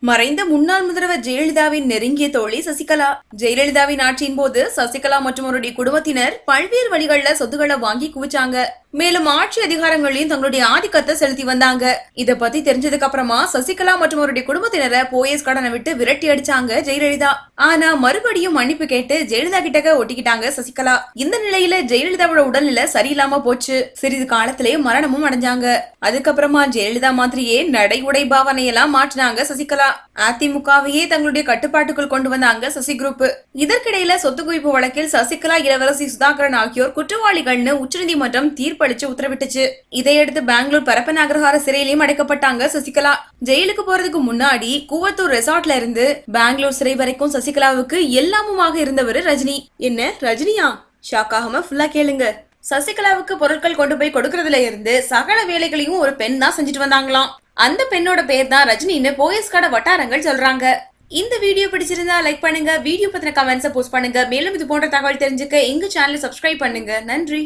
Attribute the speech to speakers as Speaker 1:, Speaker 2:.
Speaker 1: மறைந்த முன்னாள் முதல்வர் ஜெயலலிதாவின் நெருங்கிய தோழி சசிகலா. ஜெயலலிதாவின் ஆட்சியின் போது சசிகலா மற்றும் அவருடைய குடும்பத்தினர் பல்வேறு வழிகளில் சொத்துக்களை வாங்கி குவிச்சாங்க. மேலும் ஆட்சி அதிகாரங்களையும் தங்களுடைய ஆதிக்கத்தை செலுத்தி வந்தாங்க. இத பத்தி தெரிஞ்சதுக்கு அப்புறமா சசிகலா மற்றும் அவருடைய குடும்பத்தினரை போயஸ் கடனை விட்டு விரட்டி அடிச்சாங்க ஜெயலலிதா. ஆனா மறுபடியும் மன்னிப்பு கேட்டு ஜெயலலிதா கிட்டக்க ஒட்டிக்கிட்டாங்க சசிகலா. இந்த நிலையில ஜெயலலிதாவோட உடல்நிலை சரியில்லாம போச்சு. சிறிது காலத்திலேயே மரணமும் அடைஞ்சாங்க. அதுக்கப்புறமா ஜெயலலிதா மாதிரியே நடை உடை பாவனையெல்லாம் மாற்றினாங்க சசிகலா. அதிமுகவையே தங்களுடைய கட்டுப்பாட்டுக்குள் கொண்டு வந்தாங்க சசி குரூப். இதற்கிடையில சொத்து குவிப்பு வழக்கில் சசிகலா இளவரசி சுதாகரன் ஆகியோர் குற்றவாளிகள்னு உச்சநீதிமன்றம் தீர்ப்பு தீர்ப்பளிச்சு உத்தரவிட்டுச்சு. இதையடுத்து பெங்களூர் பரப்ப அக்ரஹார சிறையிலையும் அடைக்கப்பட்டாங்க சசிகலா. ஜெயிலுக்கு போறதுக்கு முன்னாடி கூவத்தூர் ரெசார்ட்ல இருந்து பெங்களூர் சிறை வரைக்கும் சசிகலாவுக்கு எல்லாமுமாக இருந்தவர் ரஜினி. என்ன ரஜினியா? ஷாக் ஆகாம ஃபுல்லா கேளுங்க. சசிகலாவுக்கு பொருட்கள் கொண்டு போய் கொடுக்கறதுல இருந்து சகல வேலைகளையும் ஒரு பெண் தான் செஞ்சுட்டு வந்தாங்களாம். அந்த பெண்ணோட பேர் தான் ரஜினின்னு போயஸ்காட வட்டாரங்கள் சொல்றாங்க. இந்த வீடியோ பிடிச்சிருந்தா லைக் பண்ணுங்க வீடியோ பத்தின கமெண்ட்ஸை போஸ்ட் பண்ணுங்க. மேலும் இது போன்ற தகவல் தெரிஞ்சுக்க எங்க சேனலை சப்ஸ்கிரைப் பண்ணுங்க. நன்றி.